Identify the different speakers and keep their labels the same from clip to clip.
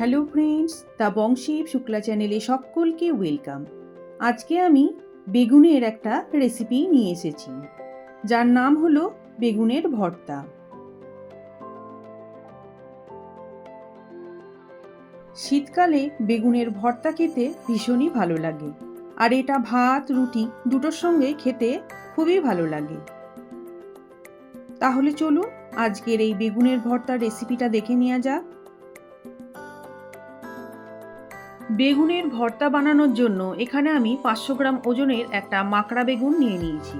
Speaker 1: Hello friends, the বংশীব শুক্লা চ্যানেলে সকলকে ওয়েলকাম। আজকে আমি বেগুনের একটা রেসিপি নিয়ে এসেছি। যার নাম হলো বেগুনের ভর্তা। শীতকালে বেগুনের ভর্তা খেতে ভীষণই ভালো লাগে। আর এটা ভাত, রুটি দুটোর সঙ্গে খেতে খুবই ভালো লাগে। তাহলে চলুন আজকের এই বেগুনের ভর্তার রেসিপিটা দেখে নেওয়া যাক। বেগুনের ভর্তা বানানোর জন্য এখানে আমি পাঁচশো গ্রাম ওজনের একটা মাকড়া বেগুন নিয়ে নিয়েছি।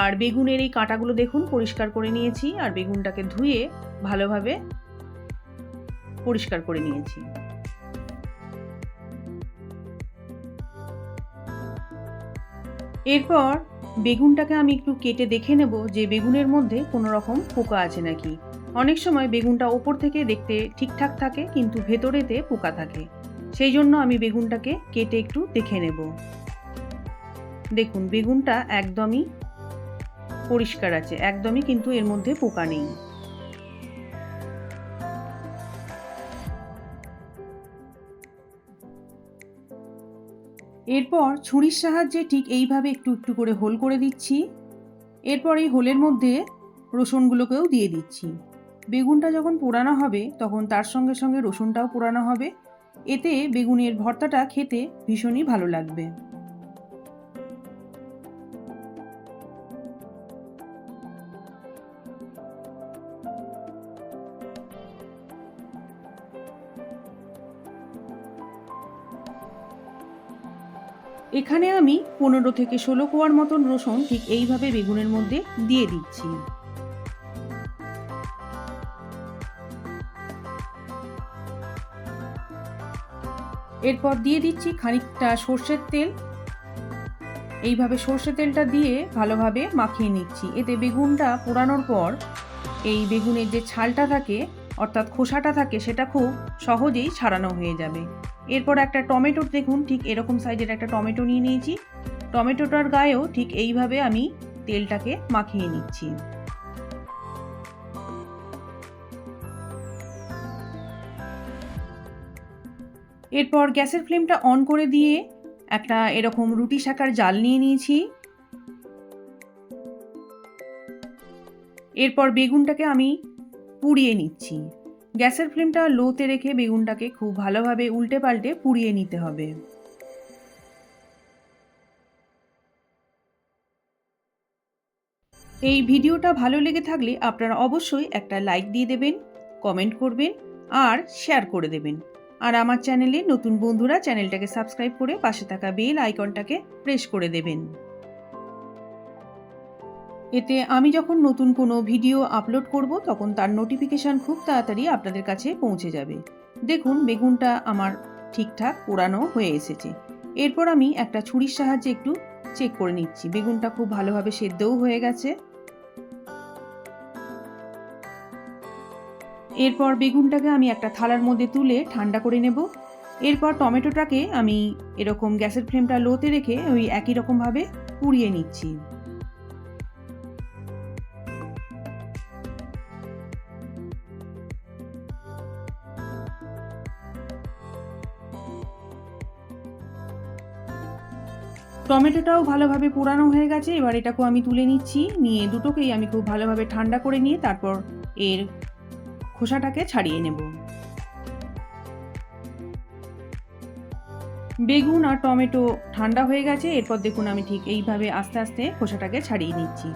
Speaker 1: আর বেগুনের এই কাঁটাগুলো দেখুন, পরিষ্কার করে নিয়েছি আর বেগুনটাকে ধুয়ে ভালোভাবে পরিষ্কার করে নিয়েছি। এরপর বেগুনটাকে আমি একটু কেটে দেখে নেব যে বেগুনের মধ্যে কোনো রকম পোকা আছে নাকি। অনেক সময় বেগুনটা ওপর থেকে দেখতে ঠিকঠাক থাকে, কিন্তু ভেতরেতে পোকা থাকে। সেই জন্য আমি বেগুনটাকে কেটে একটু দেখে নেব। দেখুন, বেগুনটা একদমই পরিষ্কার আছে, একদমই কিন্তু এর মধ্যে পোকা নেই। এরপর ছুরির সাহায্যে ঠিক এইভাবে একটু একটু করে হোল করে দিচ্ছি। এরপর এই হোলের মধ্যে রসুনগুলোকেও দিয়ে দিচ্ছি। বেগুনটা যখন পোড়ানো হবে, তখন তার সঙ্গে সঙ্গে রসুনটাও পোড়ানো হবে। এতে বেগুনের ভর্তাটা খেতে ভীষণই ভালো লাগবে। এখানে আমি পনেরো থেকে ষোলো কোয়ার মতন রসুন ঠিক এইভাবে বেগুনের মধ্যে দিয়ে দিচ্ছি। এরপর দিয়ে দিচ্ছি খানিকটা সর্ষের তেল। এইভাবে সর্ষে তেলটা দিয়ে ভালোভাবে মাখিয়ে নিচ্ছি। এতে বেগুনটা পোড়ানোর পর এই বেগুনের যে ছালটা থাকে, অর্থাৎ খোসাটা থাকে, সেটা খুব সহজেই ছাড়ানো হয়ে যাবে। এরপর একটা টমেটো, দেখুন ঠিক এরকম সাইজের একটা টমেটো নিয়ে নিয়েছি। টমেটোটার গায়েও ঠিক এইভাবে আমি তেলটাকে মাখিয়ে নিচ্ছি। এরপর গ্যাসের ফ্লেমটা অন করে দিয়ে একটা এরকম রুটি শাকার জাল নিয়ে নিয়েছি। এরপর বেগুনটাকে আমি পুড়িয়ে নিচ্ছি। গ্যাসের ফ্লেমটা লোতে রেখে বেগুনটাকে খুব ভালোভাবে উল্টে পাল্টে পুড়িয়ে নিতে হবে। এই ভিডিওটা ভালো লেগে থাকলে আপনারা অবশ্যই একটা লাইক দিয়ে দেবেন, কমেন্ট করবেন আর শেয়ার করে দেবেন। আর আমার চ্যানেলে নতুন বন্ধুরা চ্যানেলটাকে সাবস্ক্রাইব করে পাশে থাকা বেল আইকনটাকে প্রেস করে দেবেন। এতে আমি যখন নতুন কোনো ভিডিও আপলোড করব, তখন তার নোটিফিকেশান খুব তাড়াতাড়ি আপনাদের কাছে পৌঁছে যাবে। দেখুন, বেগুনটা আমার ঠিকঠাক পোড়ানো হয়ে এসেছে। এরপর আমি একটা ছুরির সাহায্যে একটু চেক করে নিচ্ছি। বেগুনটা খুব ভালোভাবে সেদ্ধও হয়ে গেছে। এরপর বেগুনটাকে আমি একটা থালার মধ্যে তুলে ঠান্ডা করে নেব। এরপর টমেটোটাকে আমি এরকম গ্যাসের ফ্লেমটা লোতে রেখে ওই একই রকমভাবে পুড়িয়ে নিচ্ছি। টমেটোটাও ভালোভাবে পোড়ানো হয়ে গেছে, এবার এটাকেও আমি তুলে নিচ্ছি। নিয়ে দুটোকেই আমি খুব ভালোভাবে ঠান্ডা করে নিয়ে তারপর এর খোসাটাকে ছাড়িয়ে নেব। বেগুন আর টমেটো ঠান্ডা হয়ে গেছে, এরপর দেখুন আমি ঠিক এইভাবে আস্তে আস্তে খোসাটাকে ছাড়িয়ে নিচ্ছি।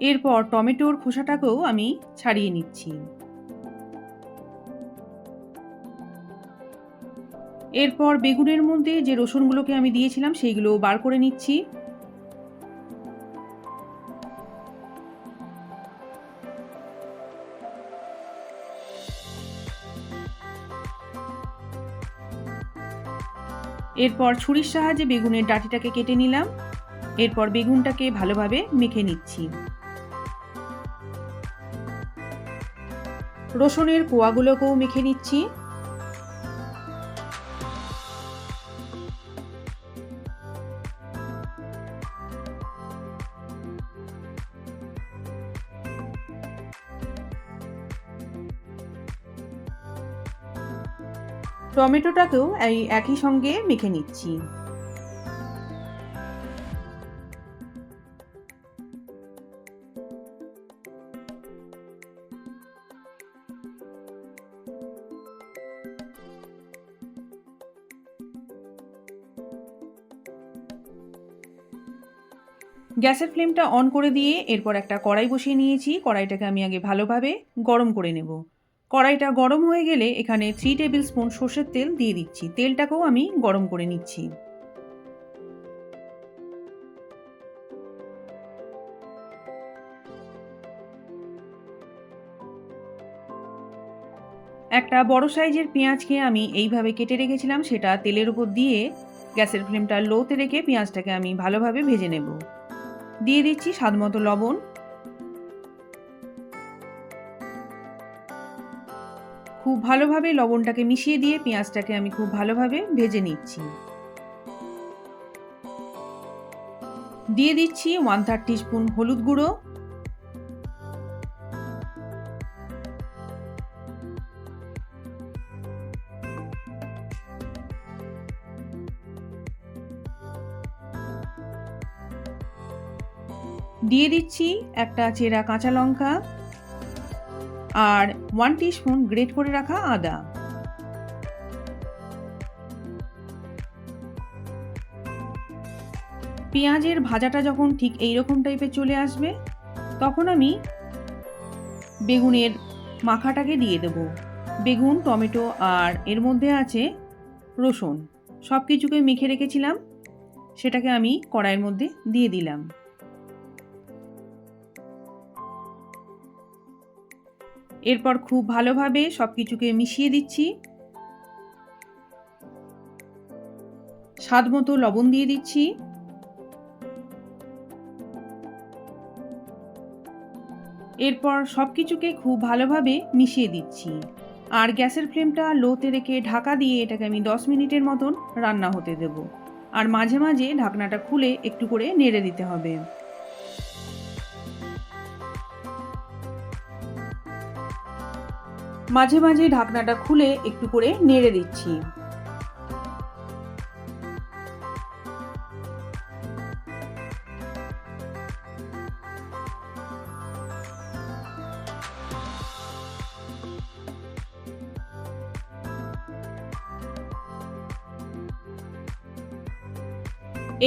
Speaker 1: এরপর টমেটোর খোসাটাকেও আমি ছাড়িয়ে নিচ্ছি। এরপর বেগুনের মধ্যে যে রসুনগুলোকে আমি দিয়েছিলাম, সেইগুলো বার করে নিচ্ছি। এরপর ছুরির সাহায্যে বেগুনের ডাঁটিটাকে কেটে নিলাম। এরপর বেগুনটাকে ভালোভাবে মেখে নিচ্ছি। রসুনের কোয়াগুলোকেও মেখে নিচ্ছি। টমেটোটাকেও এই একই সঙ্গে মেখে নিচ্ছি। গ্যাসের ফ্লেমটা অন করে দিয়ে এরপর একটা কড়াই বসিয়ে নিয়েছি। কড়াইটাকে আমি আগে ভালোভাবে গরম করে নেব। কড়াইটা গরম হয়ে গেলে এখানে থ্রি টেবিল স্পুন সর্ষের তেল দিয়ে দিচ্ছি। তেলটাকেও আমি গরম করে নিচ্ছি। একটা বড় সাইজের পেঁয়াজকে আমি এইভাবে কেটে রেখেছিলাম, সেটা তেলের উপর দিয়ে গ্যাসের ফ্লেমটা লোতে রেখে পেঁয়াজটাকে আমি ভালোভাবে ভেজে নেব। দিয়ে দিচ্ছি স্বাদ মতো লবণ। খুব ভালোভাবে লবণটাকে মিশিয়ে দিয়ে পেঁয়াজটাকে আমি খুব ভালোভাবে ভেজে নিচ্ছি। দিয়ে দিচ্ছি ওয়ান থার্টি স্পুন হলুদ গুঁড়ো। দিয়ে দিচ্ছি একটা চেরা কাঁচা লঙ্কা আর ওয়ান স্পুন গ্রেট করে রাখা আদা। পেঁয়াজের ভাজাটা যখন ঠিক এই রকম টাইপের চলে আসবে, তখন আমি বেগুনের মাখাটাকে দিয়ে দেব। বেগুন, টমেটো আর এর মধ্যে আছে রসুন। সব কিছুকে মেখে রেখেছিলাম, সেটাকে আমি কড়াইয়ের মধ্যে দিয়ে দিলাম। এরপর খুব ভালোভাবে সব কিছুকে মিশিয়ে দিচ্ছি। স্বাদ মতো লবণ দিয়ে দিচ্ছি। এরপর সব কিছুকে খুব ভালোভাবে মিশিয়ে দিচ্ছি। আর গ্যাসের ফ্লেমটা লোতে রেখে ঢাকা দিয়ে এটাকে আমি দশ মিনিটের মতন রান্না হতে দেব। আর মাঝে মাঝে ঢাকনাটা খুলে একটু করে নেড়ে দিতে হবে। মাঝে মাঝে ঢাকনাটা খুলে একটু করে নেড়ে দিচ্ছি।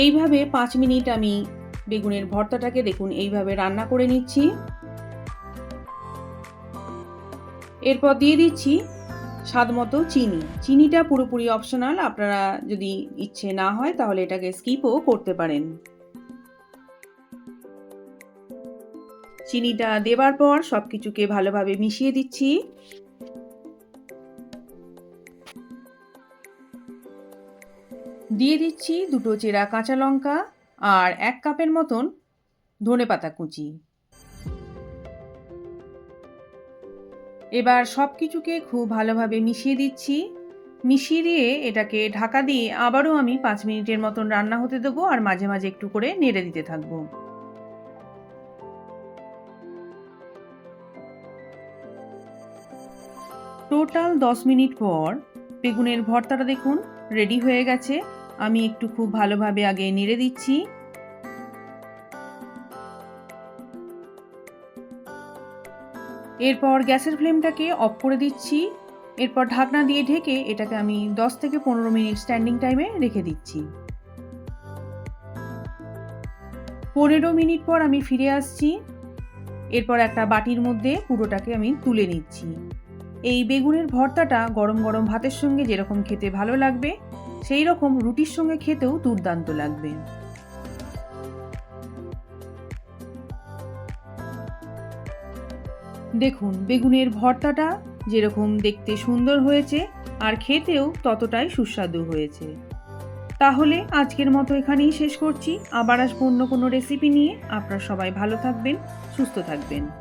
Speaker 1: এইভাবে পাঁচ মিনিট আমি বেগুনের ভর্তাটাকে দেখুন, এইভাবে রান্না করে নিচ্ছি। এরপর দিয়ে দিচ্ছি স্বাদ মতো চিনি। চিনিটা পুরোপুরি অপশনাল আপনারা যদি ইচ্ছে না হয় তাহলে এটাকে স্কিপও করতে পারেন। চিনিটা দেবার পর সব কিছুকে ভালোভাবে মিশিয়ে দিচ্ছি। দিয়ে দিচ্ছি দুটো চেরা কাঁচা লঙ্কা আর এক কাপের মতন ধনে পাতা কুচি। এবার সব কিছুকে খুব ভালোভাবে মিশিয়ে দিচ্ছি। মিশিয়ে দিয়ে এটাকে ঢাকা দিয়ে আবারও আমি পাঁচ মিনিটের মতন রান্না হতে দেবো আর মাঝে মাঝে একটু করে নেড়ে দিতে থাকব। টোটাল দশ মিনিট পর বেগুনের ভর্তাটা দেখুন, রেডি হয়ে গেছে। আমি একটু খুব ভালোভাবে আগে নেড়ে দিচ্ছি। এরপর গ্যাসের ফ্লেমটাকে অফ করে দিচ্ছি। এরপর ঢাকনা দিয়ে ঢেকে এটাকে আমি দশ থেকে পনেরো মিনিট স্ট্যান্ডিং টাইমে রেখে দিচ্ছি। পনেরো মিনিট পর আমি ফিরে আসছি। এরপর একটা বাটির মধ্যে পুরোটাকে আমি তুলে নিচ্ছি। এই বেগুনের ভর্তাটা গরম গরম ভাতের সঙ্গে যেরকম খেতে ভালো লাগবে, সেই রকম রুটির সঙ্গে খেতেও দুর্দান্ত লাগবে। দেখুন, বেগুনের ভর্তাটা যেরকম দেখতে সুন্দর হয়েছে আর খেতেও ততটাই সুস্বাদু হয়েছে। তাহলে আজকের মতো এখানেই শেষ করছি। আবার আসব অন্য কোনো রেসিপি নিয়ে। আপনারা সবাই ভালো থাকবেন, সুস্থ থাকবেন।